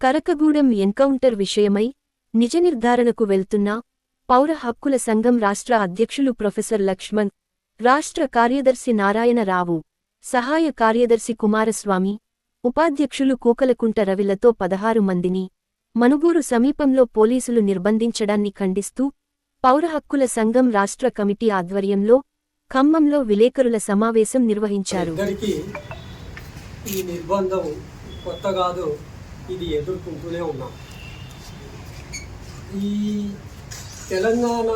Karakagudem encounter విషయమై నిజ నిర్ధారణకు వెళ్తున్న పౌర హక్కుల సంఘం రాష్ట్ర అధ్యక్షులు ప్రొఫెసర్ లక్ష్మణ్ రాష్ట్ర కార్యదర్శి నారాయణరావు సహాయ కార్యదర్శి కుమారస్వామి ఉపాధ్యక్షులు కూకలకుంట రవిలతో పదహారు మందిని మనుగూరు సమీపంలో పోలీసులు నిర్బంధించడాన్ని ఖండిస్తూ పౌర హక్కుల సంఘం రాష్ట్ర కమిటీ ఆధ్వర్యంలో ఖమ్మంలో విలేకరుల సమావేశం నిర్వహించారు. ఈ నిర్బంధం కొత్త కాదు. ఇది ఎదుర్కొంటూనే ఉన్నాం. ఈ తెలంగాణ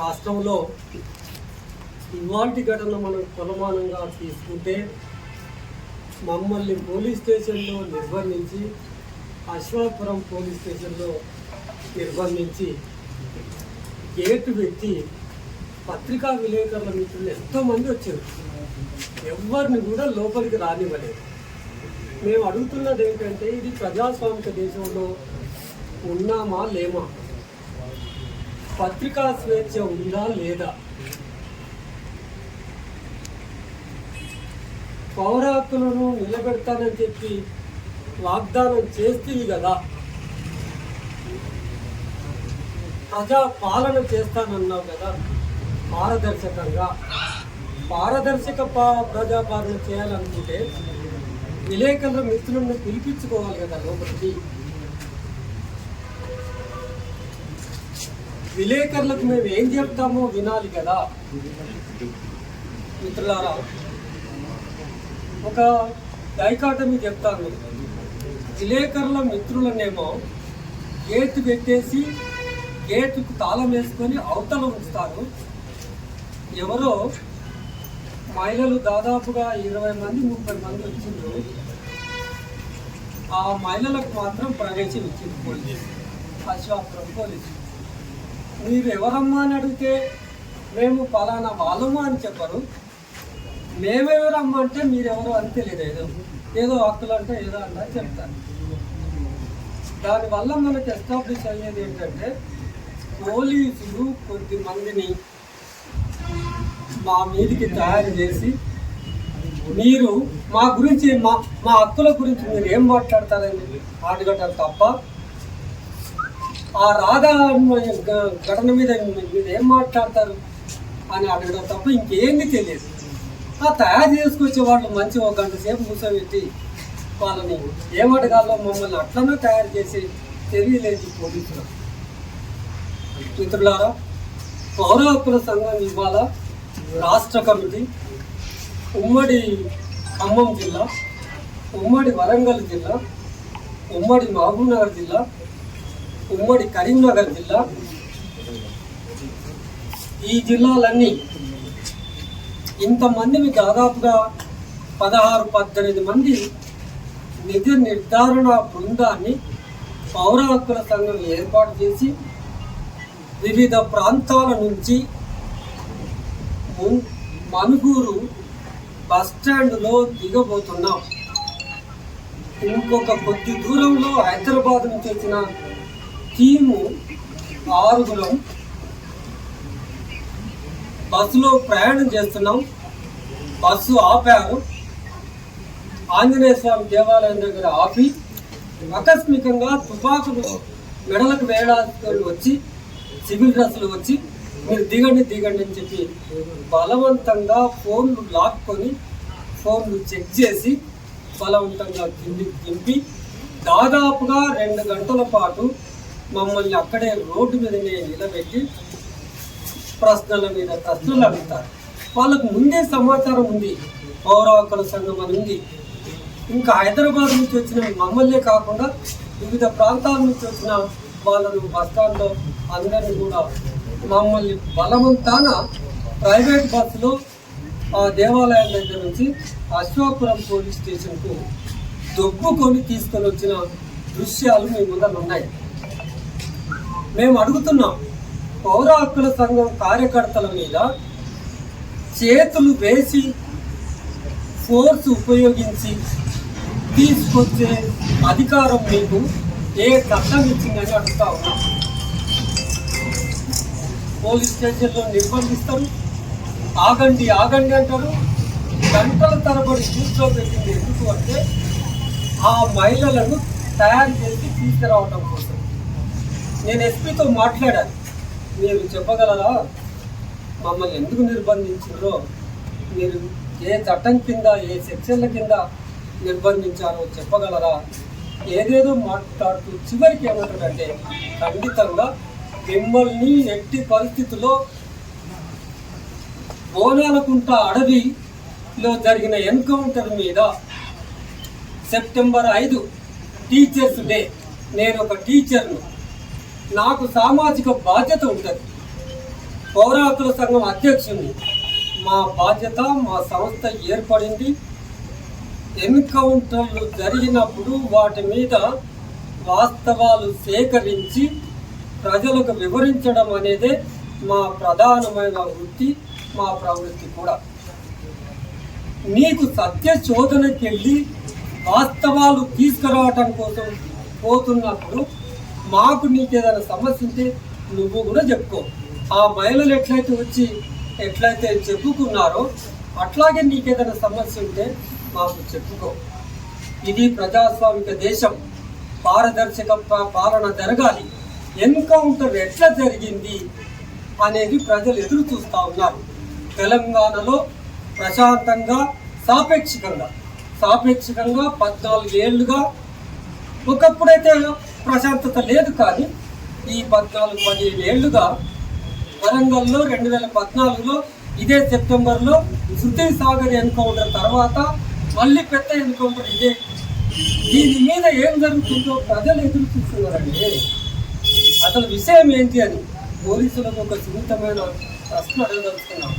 రాష్ట్రంలో ఇవాంటి ఘటన మనం కొలమానంగా తీసుకుంటే మమ్మల్ని పోలీస్ స్టేషన్లో నిర్బంధించి అశ్వాపురం పోలీస్ స్టేషన్లో నిర్బంధించి గేటు పెట్టి పత్రికా విలేకరుల మిత్రులు ఎంతోమంది వచ్చారు. ఎవరిని కూడా లోపలికి రానివ్వలేదు. మేము అడుగుతున్నది ఏంటంటే ఇది ప్రజాస్వామిక దేశంలో ఉన్నామా లేమా? పత్రికా స్వేచ్ఛ ఉందా లేదా? పౌర హక్కులను నిలబెడతానని చెప్పి వాగ్దానం చేస్తుంది కదా. ప్రజా పాలన చేస్తానన్నావు కదా పారదర్శకంగా. పారదర్శక పా ప్రజాపాలన చేయాలనుకుంటే విలేకరుల మిత్రులను పిలిపించుకోవాలి కదా లోపలికి? విలేకరులకు మేము ఏం చెప్తామో వినాలి కదా? మిత్రులారా ఒక డైకాటమీ చెప్తాను. విలేకరుల మిత్రులనేమో గేటు పెట్టేసి గేటుకు తాళం వేసుకొని అవతల ఉంచుతారు. ఎవరో మహిళలు దాదాపుగా ఇరవై మంది ముప్పై మంది వచ్చిండ్రు. ఆ మహిళలకు మాత్రం ప్రవేశం ఇచ్చింది పోలీసు. అశ్వాపురం పోలీసు. మీరు ఎవరమ్మా అని అడిగితే మేము పలానా వాళ్ళము అని చెప్పరు. మేమెవరమ్మా అంటే మీరెవరు అని తెలియదు. ఏదో ఏదో హక్కులు అంటే ఏదో అంటే చెప్తారు. దానివల్ల మనకు ఎస్టాబ్లిష్ అయ్యేది ఏంటంటే పోలీసులు కొద్ది మందిని మా మీదికి తయారు చేసి మీరు మా గురించి మా మా హక్కుల గురించి మీరు ఏం మాట్లాడతారని అడగటం తప్ప ఆ రాధా ఘటన మీద మీరు ఏం మాట్లాడతారు అని అడగడం తప్ప ఇంకేంది తెలియదు. ఆ తయారు చేసుకొచ్చే వాళ్ళు మంచి ఒక గంట సేపు కూర్చోబెట్టి వాళ్ళని ఏమడగాలో మమ్మల్ని అట్లనే తయారు చేసి తెలియలేదు పోలీసులు. మిత్రులారా పౌర హక్కుల సంఘం ఇవ్వాలా రాష్ట్ర కమిటీ ఉమ్మడి ఖమ్మం జిల్లా ఉమ్మడి వరంగల్ జిల్లా ఉమ్మడి మహబూబ్నగర్ జిల్లా ఉమ్మడి కరీంనగర్ జిల్లా. ఈ జిల్లాలన్నీ ఇంతమందిని దాదాపుగా పదహారు పద్దెనిమిది మంది నిధి నిర్ధారణ బృందాన్ని పౌర హక్కుల సంఘం ఏర్పాటు చేసి వివిధ ప్రాంతాల నుంచి ము- మనుగూరు బస్టాండ్లో దిగబోతున్నాం. ఇంకొక కొద్ది దూరంలో హైదరాబాద్ నుంచి వచ్చిన టీము ఆరుగురం బస్సులో ప్రయాణం చేస్తున్నాం. బస్సు ఆపారు. ఆంజనేయ స్వామి దేవాలయం దగ్గర ఆపి ఆకస్మికంగా తుపాకులు మెడలకు వేయడానికి వచ్చి సివిల్ డ్రెస్సులు వచ్చి మీరు దిగండి దిగండి అని చెప్పి బలవంతంగా ఫోన్లు లాక్కొని ఫోన్లు చెక్ చేసి బలవంతంగా కిందికి దింపి దాదాపుగా రెండు గంటల పాటు మమ్మల్ని అక్కడే రోడ్డు మీదనే నిలబెట్టి ప్రశ్నల మీద ప్రశ్నలు అడుగుతారు వాళ్ళకు ముందే సమాచారం ఉంది. పౌర హక్కుల సంఘం అని ఉంది. ఇంకా హైదరాబాద్ నుంచి వచ్చిన మమ్మల్నే కాకుండా వివిధ ప్రాంతాల నుంచి వచ్చిన వాళ్ళను బస్టాండ్లో అందరినీ కూడా మమ్మల్ని బలవంతాన ప్రైవేట్ బస్సులో ఆ దేవాలయం దగ్గర నుంచి అశ్వాపురం పోలీస్ స్టేషన్కు దొబ్బుకొని తీసుకొని వచ్చిన దృశ్యాలు మీ ముందర ఉన్నాయి. మేము అడుగుతున్నాం పౌర హక్కుల సంఘం కార్యకర్తల మీద చేతులు వేసి ఫోర్స్ ఉపయోగించి తీసుకొచ్చే అధికారం మీకు ఏ చట్టం ఇచ్చిందని అడుగుతా ఉన్నాం. పోలీస్ స్టేషన్లో నిర్బంధిస్తారు. ఆగండి ఆగండి అంటారు. గంటల తరబడి కూర్చోబెట్టింది ఎందుకు అంటే ఆ మహిళలను తయారు చేసి తీసుకురావటం కోసం. నేను ఎస్పీతో మాట్లాడాను. మీరు చెప్పగలరా? మమ్మల్ని ఎందుకు నిర్బంధించారో? మీరు ఏ చట్టం కింద ఏ సెక్షన్ల కింద నిర్బంధించారో చెప్పగలరా? ఏదేదో మాట్లాడుతూ చివరికి ఏమంటాడంటే ఖండితంగా మిమ్మల్ని ఎట్టి పరిస్థితుల్లో బోనాలకుంట అడవిలో జరిగిన ఎన్కౌంటర్ మీద సెప్టెంబర్ ఐదు టీచర్స్ డే. నేను ఒక టీచర్ను. నాకు సామాజిక బాధ్యత ఉంటుంది. పౌర సంఘం అధ్యక్షుడిని మా బాధ్యత మా సంస్థ ఏర్పడింది. ఎన్కౌంటర్లు జరిగినప్పుడు వాటి మీద వాస్తవాలు సేకరించి ప్రజలకు వివరించడం అనేదే మా ప్రధానమైన వృత్తి మా ప్రవృత్తి కూడా. నీకు సత్య శోధనకెళ్ళి వాస్తవాలు తీసుకురావటం కోసం పోతున్నప్పుడు మాకు నీకేదైనా సమస్య ఉంటే నువ్వు కూడా చెప్పుకో. ఆ మహిళలు ఎట్లయితే వచ్చి ఎట్లయితే చెప్పుకున్నారో అట్లాగే నీకేదైనా సమస్య ఉంటే మాకు చెప్పుకో. ఇది ప్రజాస్వామిక దేశం. పారదర్శక పాలన జరగాలి. ఎన్కౌంటర్ ఎట్లా జరిగింది అనేది ప్రజలు ఎదురు చూస్తూ ఉన్నారు. తెలంగాణలో ప్రశాంతంగా సాపేక్షికంగా సాపేక్షికంగా పద్నాలుగు ఏళ్ళుగా ఒకప్పుడైతే ప్రశాంతత లేదు కానీ ఈ పద్నాలుగు పదిహేను ఏళ్ళుగా వరంగల్లో రెండు వేల పద్నాలుగులో ఇదే సెప్టెంబర్లో శృతి సాగర్ ఎన్కౌంటర్ తర్వాత మళ్ళీ పెద్ద ఎన్కౌంటర్ ఇదే. దీని మీద ఏం జరుగుతుందో ప్రజలు ఎదురు చూస్తున్నారండి. అసలు విషయం ఏంటి అని పోలీసులకు ఒక సున్నితమైన ప్రశ్న అడగదలుచుకున్నాం.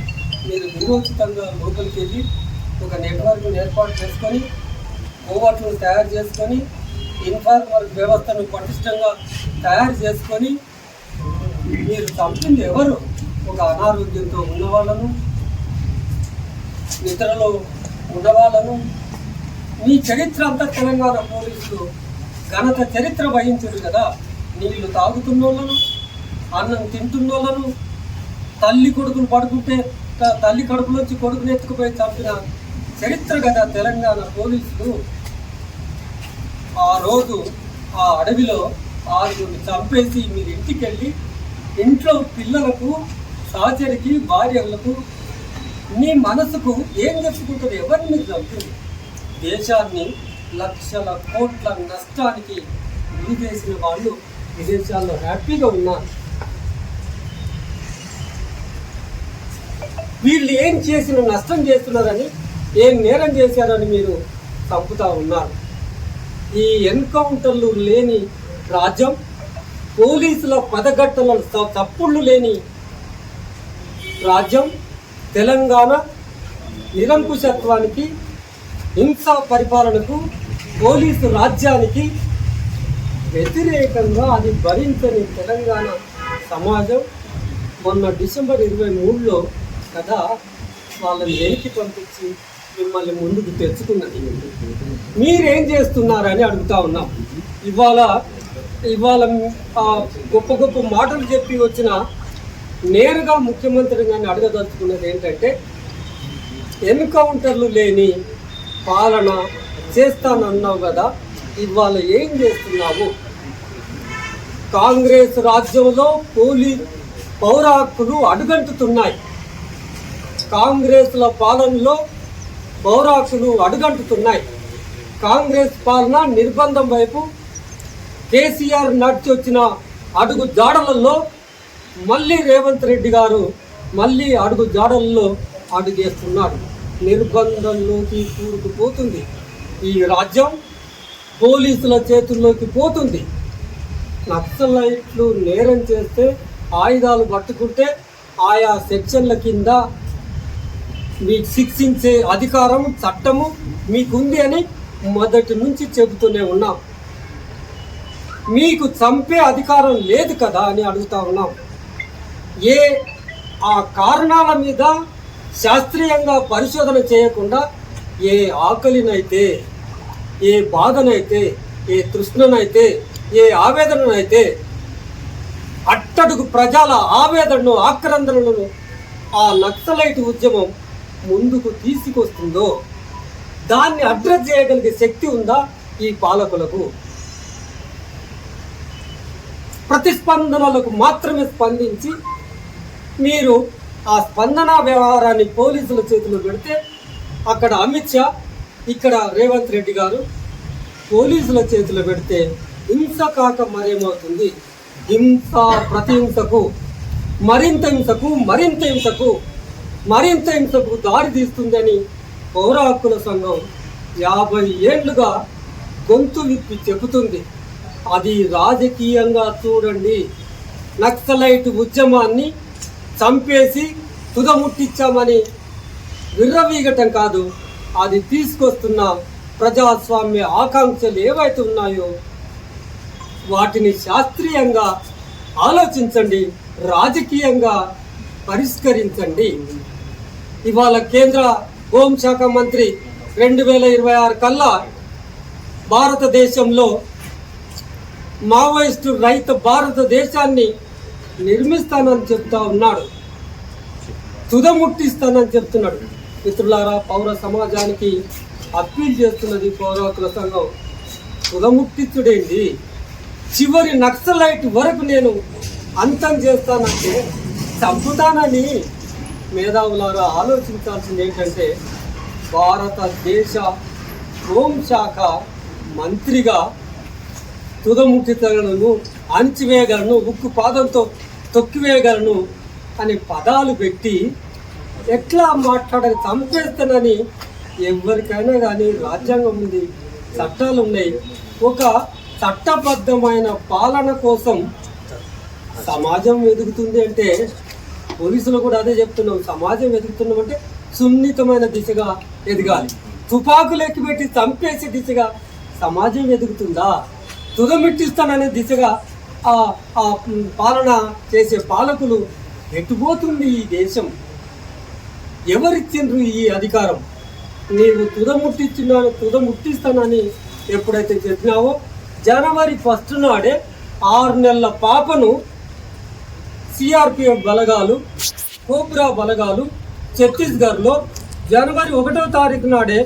మీరు నిరోచితంగా లోపలికి వెళ్ళి ఒక నెట్వర్క్ను ఏర్పాటు చేసుకొని కోవట్లను తయారు చేసుకొని ఇన్ఫార్మర్ వ్యవస్థను పటిష్టంగా తయారు చేసుకొని మీరు చంపింది ఎవరు? ఒక అనారోగ్యంతో ఉన్న వాళ్ళను నిద్రలో ఉన్నవాళ్ళను మీ చరిత్ర అంతా తెలంగాణ పోలీసులు ఘనత చరిత్ర వహించారు కదా? నీళ్ళు తాగుతున్నోళ్ళను అన్నం తింటున్నోళ్ళను తల్లి కొడుకులు పడుకుంటే తల్లి కడుపులోంచి కొడుకుని ఎత్తుకుపోయి చంపిన చరిత్ర కదా తెలంగాణ పోలీసులు ఆ రోజు ఆ అడవిలో ఆరుగురిని చంపేసి మీరు ఇంటికి వెళ్ళి ఇంట్లో పిల్లలకు సహచరికి భార్యలకు నీ మనసుకు ఏం చెప్పుకుంటుంది ఎవరిని మీరు చంపింది? దేశాన్ని లక్షల కోట్ల నష్టానికి గురి చేసిన వాళ్ళు విదేశాల్లో హ్యాపీగా ఉన్నారు వీళ్ళు ఏం చేసిన నష్టం చేస్తున్నారని ఏం నేరం చేశారని మీరు చంపుతా ఉన్నారు. ఈ ఎన్కౌంటర్లు లేని రాజ్యం పోలీసుల పదగట్టల తప్పుళ్ళు లేని రాజ్యం తెలంగాణ నిరంకుశత్వానికి హింసా పరిపాలనకు పోలీసు రాజ్యానికి వ్యతిరేకంగా అది భరించని తెలంగాణ సమాజం మొన్న డిసెంబర్ ఇరవై మూడులో కదా వాళ్ళని వెనక్కి పంపించి మిమ్మల్ని ముందుకు తెచ్చుకున్నది. మీరేం చేస్తున్నారని అడుగుతా ఉన్నాం. ఇవాళ ఇవాళ గొప్ప గొప్ప మాటలు చెప్పి వచ్చిన నేరుగా ముఖ్యమంత్రి గారిని అడగదలుచుకున్నది ఏంటంటే ఎన్కౌంటర్లు లేని పాలన చేస్తానన్నావు కదా ఇవాళ ఏం చేస్తున్నావు? కాంగ్రెస్ రాజ్యంలో పోలీ పౌర హక్కులు అడుగంటుతున్నాయి. కాంగ్రెస్ల పాలనలో పౌర హక్కులు అడుగంటుతున్నాయి. కాంగ్రెస్ పాలన నిర్బంధం వైపు కేసీఆర్ నడిచి వచ్చిన అడుగు జాడలలో మళ్ళీ రేవంత్ రెడ్డి గారు మళ్ళీ అడుగు జాడల్లో అడుగేస్తున్నారు. నిర్బంధంలోకి కూరుకుపోతుంది ఈ రాజ్యం. పోలీసుల చేతుల్లోకి పోతుంది. నక్సలైట్లు నేరం చేస్తే ఆయుధాలు పట్టుకుంటే ఆయా సెక్షన్ల కింద మీకు శిక్షించే అధికారం చట్టము మీకుంది అని మొదటి నుంచి చెబుతూనే ఉన్నాం. మీకు చంపే అధికారం లేదు కదా అని అడుగుతా ఉన్నాం. ఏ ఆ కారణాల మీద శాస్త్రీయంగా పరిశోధన చేయకుండా ఏ ఆకలినైతే ఏ బాధనైతే ఏ తృష్ణనైతే ఏ ఆవేదననైతే అట్టడుగు ప్రజల ఆవేదనను ఆక్రందనలను ఆ నక్సలైట్ ఉద్యమం ముందుకు తీసుకొస్తుందో దాన్ని అడ్రస్ చేయగలిగే శక్తి ఉందా ఈ పాలకులకు? ప్రతిస్పందనలకు మాత్రమే స్పందించి మీరు ఆ స్పందన వ్యవహారాన్ని పోలీసుల చేతిలో పెడితే అక్కడ అమిత్ షా ఇక్కడ రేవంత్ రెడ్డి గారు పోలీసుల చేతిలో పెడితే హింస కాక మరేమవుతుంది హింస ప్రతిహింసకు మరింత హింసకు మరింత హింసకు మరింత హింసకు దారి తీస్తుందని పౌర హక్కుల సంఘం యాభై ఏళ్ళుగా గొంతు విప్పి చెబుతుంది. అది రాజకీయంగా చూడండి. నక్సలైట్ ఉద్యమాన్ని చంపేసి తుదముట్టించామని విర్రవీగటం కాదు అది తీసుకొస్తున్న ప్రజాస్వామ్య ఆకాంక్షలు ఏవైతే ఉన్నాయో వాటిని శాస్త్రీయంగా ఆలోచించండి రాజకీయంగా పరిష్కరించండి. ఇవాళ కేంద్ర హోంశాఖ మంత్రి రెండు వేల ఇరవై ఆరు కల్లా భారతదేశంలో మావోయిస్టు రైతు భారతదేశాన్ని నిర్మిస్తానని చెప్తా ఉన్నాడు. తుదముట్టిస్తానని చెప్తున్నాడు. మిత్రులారా పౌర సమాజానికి అప్పీల్ చేస్తున్నది పౌరకుల సంఘం. తుదముట్టించుడేంటి చివరి నక్సలైట్ వరకు నేను అంతం చేస్తానంటే చంపుతానని మేధావులారా ఆలోచించాల్సింది ఏంటంటే భారతదేశ హోంశాఖ మంత్రిగా తుదముఖితలను అణిచివేయగలను ఉక్కు పాదంతో తొక్కివేయగలను అనే పదాలు పెట్టి ఎట్లా మాట్లాడాలి? చంపేస్తానని ఎవరికైనా కానీ రాజ్యాంగం ఉంది చట్టాలు ఉన్నాయి. ఒక చట్టబద్ధమైన పాలన కోసం సమాజం ఎదుగుతుంది అంటే పోలీసులు కూడా అదే చెప్తున్నాం సమాజం ఎదుగుతున్నాం అంటే సున్నితమైన దిశగా ఎదగాలి. తుపాకులు ఎక్కిపెట్టి చంపేసే దిశగా సమాజం ఎదుగుతుందా తుదమిట్టిస్తాననే దిశగా ఆ పాలన చేసే పాలకులు ఎట్టుపోతుంది ఈ దేశం? ఎవరిచ్చిండ్రు ఈ అధికారం? నీవు తుదముట్టించున్నాను తుదముట్టిస్తానని ఎప్పుడైతే చెప్పినావో జనవరి ఫస్ట్ నాడే ఆరు నెలల పాపను సిఆర్పిఎఫ్ బలగాలు కోబ్రా బలగాలు ఛత్తీస్గఢ్లో జనవరి ఒకటో తారీఖు నాడే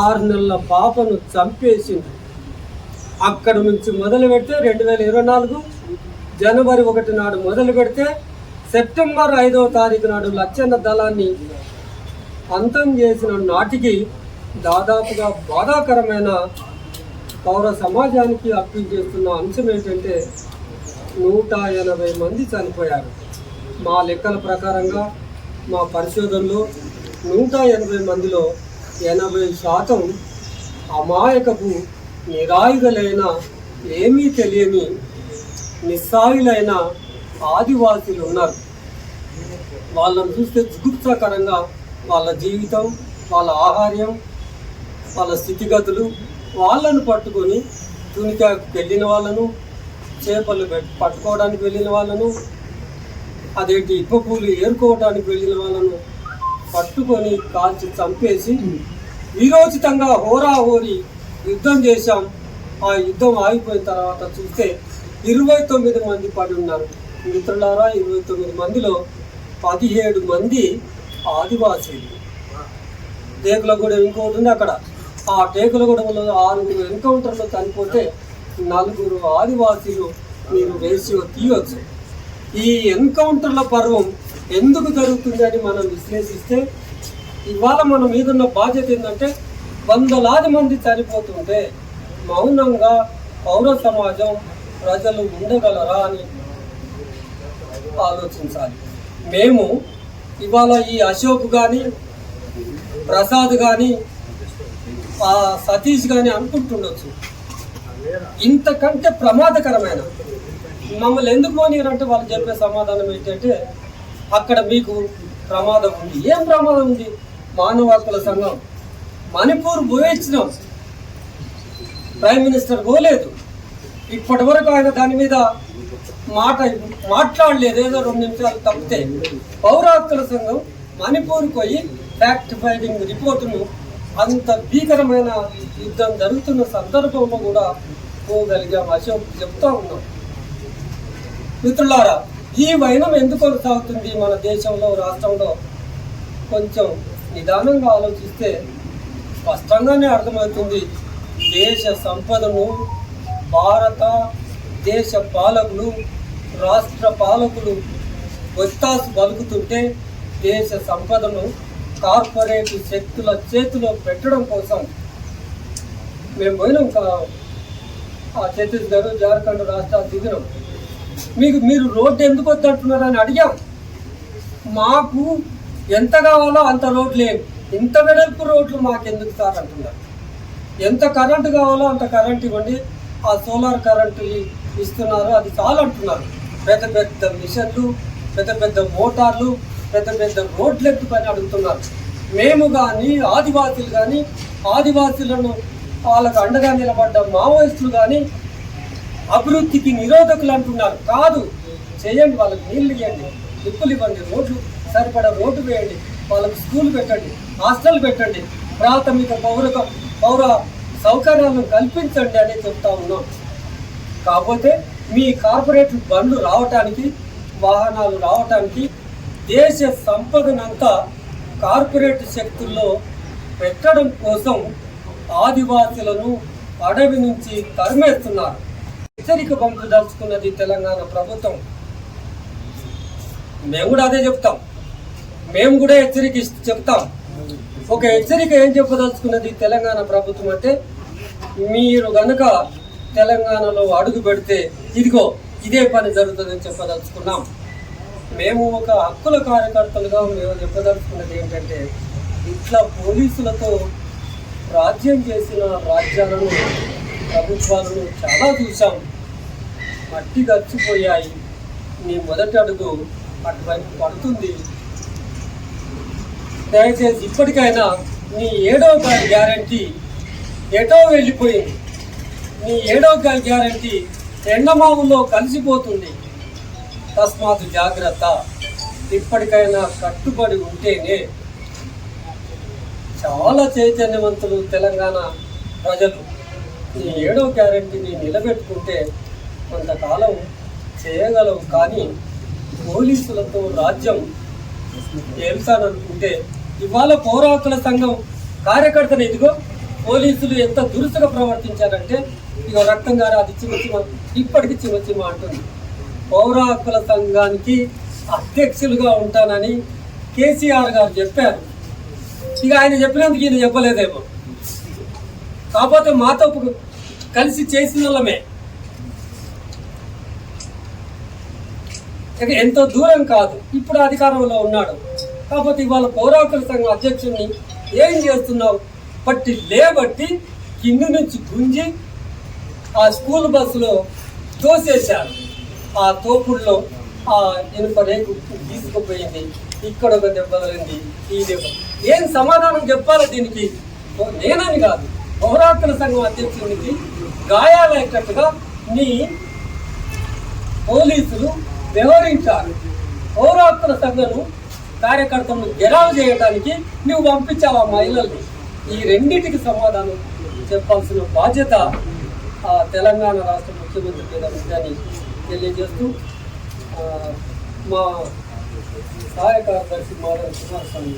ఆరు నెలల పాపను చంపేసింది అక్కడ నుంచి మొదలు పెడితే రెండు వేల ఇరవై నాలుగు జనవరి ఒకటి నాడు మొదలు పెడితే సెప్టెంబర్ ఐదవ తారీఖు నాడు లచ్చన్న దళాన్ని అంతం చేసిన నాటికి దాదాపుగా బాధాకరమైన పౌర సమాజానికి అప్పీల్ చేస్తున్న అంశం ఏంటంటే నూట ఎనభై మంది చనిపోయారు. మా లెక్కల ప్రకారంగా మా పరిశోధనలో నూట ఎనభై మందిలో ఎనభై శాతం అమాయకపు నిరాయుధులైన ఏమీ తెలియని నిస్సాయులైన ఆదివాసీలు ఉన్నారు. వాళ్ళని చూస్తే జుగుప్సాకరంగా వాళ్ళ జీవితం వాళ్ళ ఆహార్యం వాళ్ళ స్థితిగతులు వాళ్ళను పట్టుకొని తునికాకు వెళ్ళిన వాళ్ళను చేపలు పట్టుకోవడానికి వెళ్ళిన వాళ్ళను అదేంటి ఇప్పపూలు ఏరుకోవడానికి వెళ్ళిన వాళ్ళను పట్టుకొని కాల్చి చంపేసి వీరోచితంగా హోరాహోరి యుద్ధం చేశాం. ఆ యుద్ధం ఆగిపోయిన తర్వాత చూస్తే ఇరవై తొమ్మిది మంది పడి ఉన్నారు. మిత్రులారా ఇరవై తొమ్మిది మందిలో పదిహేడు మంది ఆదివాసీలు. టేకులగూడెం ఇంకోటి ఉంది అక్కడ. ఆ టేకులగూడెంలో ఆరుగురు ఎన్కౌంటర్లో చనిపోతే నలుగురు ఆదివాసీలు మీరు వేసి తీయవచ్చు ఈ ఎన్కౌంటర్ల పర్వం ఎందుకు జరుగుతుంది అని మనం విశ్లేషిస్తే ఇవాళ మన మీదున్న బాధ్యత ఏంటంటే వందలాది మంది చనిపోతుంటే మౌనంగా పౌర సమాజం ప్రజలు ఉండగలరా అని ఆలోచించాలి. మేము ఇవాళ ఈ అశోక్ కానీ ప్రసాద్ కానీ సతీష్ కానీ అనుకుంటుండొచ్చు. ఇంతకంటే ప్రమాదకరమైన మమ్మల్ని ఎందుకు పోనీరంటే వాళ్ళు చెప్పే సమాధానం ఏంటంటే అక్కడ మీకు ప్రమాదం ఉంది. ఏం ప్రమాదం ఉంది? మానవ హక్కుల సంఘం. మణిపూర్ పోయించినాం. ప్రైమ్ మినిస్టర్ పోలేదు. ఇప్పటి వరకు ఆయన దాని మీద మాట మాట్లాడలేదు ఏదో రెండు నిమిషాలు తప్పితే పౌర సంఘం మణిపూర్ పోయి ఫ్యాక్ట్ ఫైండింగ్ రిపోర్టును అంత భీకరమైన యుద్ధం జరుగుతున్న సందర్భంలో కూడా పోగలిగాం అశోక్ చెప్తా ఉన్నాం. మిత్రులారా ఈ వైనం ఎందుకు కొనసాగుతుంది మన దేశంలో రాష్ట్రంలో? కొంచెం నిదానంగా ఆలోచిస్తే స్పష్టంగానే అర్థమవుతుంది. దేశ సంపదను భారత దేశ పాలకులు రాష్ట్ర పాలకులు ఒత్తాసు బలుకుతుంటే దేశ సంపదను కార్పొరేట్ శక్తుల చేతిలో పెట్టడం కోసం మేము పోయినాం కా- ఆ ఛత్తీస్గఢ్ జార్ఖండ్ రాష్ట్రాలు దిగినాం మీకు మీరు రోడ్డు ఎందుకు వద్దంటున్నారని అడిగాం. మాకు ఎంత కావాలో అంత రోడ్లు లేవు ఇంత వెడల్పు రోడ్లు మాకు ఎందుకు సార్ అంటున్నారు. ఎంత కరెంటు కావాలో అంత కరెంట్ ఇవ్వండి. ఆ సోలార్ కరెంటు ఇస్తున్నారు. అది చాలు అంటున్నారు పెద్ద పెద్ద మిషన్లు పెద్ద పెద్ద మోటార్లు పెద్ద పెద్ద రోడ్లు పని అడుగుతున్నారు. మేము కానీ ఆదివాసీలు కానీ ఆదివాసీలను వాళ్ళకు అండగా నిలబడ్డ మావోయిస్టులు కానీ అభివృద్ధికి నిరోధకులు అంటున్నారు. కాదు చేయండి వాళ్ళకి నీళ్ళు ఇవ్వండి దిక్కులు ఇవ్వండి రోడ్లు సరిపడా రోడ్డు వేయండి వాళ్ళకి స్కూల్ పెట్టండి హాస్టల్ పెట్టండి ప్రాథమిక పౌర పౌర సౌకర్యాలను కల్పించండి అని చెప్తా ఉన్నాం. కాకపోతే మీ కార్పొరేట్ బండ్లు రావటానికి వాహనాలు రావటానికి దేశ సంపదనంతా కార్పొరేట్ శక్తుల్లో పెట్టడం కోసం ఆదివాసులను అడవి నుంచి తరిమేస్తున్నారు. హెచ్చరిక పంపదలుచుకున్నది తెలంగాణ ప్రభుత్వం. మేము కూడా అదే చెప్తాం. మేము కూడా హెచ్చరిక చెప్తాం. ఒక హెచ్చరిక ఏం చెప్పదలుచుకున్నది తెలంగాణ ప్రభుత్వం అంటే మీరు గనక తెలంగాణలో అడుగు పెడితే ఇదిగో ఇదే పని జరుగుతుందని చెప్పదలుచుకున్నాం. మేము ఒక హక్కుల కార్యకర్తలుగా మేము చెప్పదలుచుకున్నది ఏంటంటే ఇట్లా పోలీసులతో రాజ్యం చేసిన రాజ్యాలను ప్రభుత్వాలను చాలా చూసాం మట్టి గచ్చిపోయాయి. నీ మొదటి అడుగు అటువైపు పడుతుంది. దయచేసి ఇప్పటికైనా నీ ఏడో గ్యారంటీ ఎటో వెళ్ళిపోయింది. నీ ఏడో గ్యారంటీ ఎండమావుల్లో కలిసిపోతుంది తస్మాత్ జాగ్రత్త. ఇప్పటికైనా కట్టుబడి ఉంటేనే చాలా చైతన్యవంతులు తెలంగాణ ప్రజలు. ఈ ఏడో గ్యారంటీని నిలబెట్టుకుంటే కొంతకాలం చేయగలవు కానీ పోలీసులతో రాజ్యం ఏల్చాలనుకుంటే ఇవాళ పౌరాకుల సంఘం కార్యకర్తలు ఇదిగో పోలీసులు ఎంత దురుసుగా ప్రవర్తించారంటే ఇక రక్తం గారు అది చిన్న చిన్న ఇప్పటికి చిన్న చిన్న అంటుంది. పౌర హక్కుల సంఘానికి అధ్యక్షులుగా ఉంటానని కేసీఆర్ గారు చెప్పారు. ఇక ఆయన చెప్పినందుకు ఈయన చెప్పలేదేమో. కాకపోతే మాతో కలిసి చేసిన వాళ్ళమే. ఇక ఎంతో దూరం కాదు. ఇప్పుడు అధికారంలో ఉన్నాడు. కాకపోతే ఇవాళ పౌరాకుల సంఘం అధ్యక్షుడిని ఏం చేస్తున్నావు? పట్టి లేబట్టి కింది నుంచి గుంజి ఆ స్కూల్ బస్సులో తోసేశారు. ఆ తోపుల్లో ఆ ఇనుప రేకు తీసుకుపోయింది. ఇక్కడ ఒక దెబ్బ తగిలింది. ఈ దెబ్బ. ఏం సమాధానం చెప్పాలి దీనికి? నేనని కాదు. పౌరాత్మ సంఘం అధ్యక్షునికి గాయాలయ్యేటట్టుగా నీ పోలీసులు వ్యవహరించారు. పౌరాత్మ సంఘను కార్యకర్తలను గెరావు చేయడానికి నువ్వు పంపించావు ఆ మహిళల్ని? ఈ రెండింటికి సమాధానం చెప్పాల్సిన బాధ్యత తెలంగాణ రాష్ట్ర ముఖ్యమంత్రి మీద ఉందని తెలియజేస్తూ మా సహాయ కార్యదర్శి మాధవ కుమారస్వామి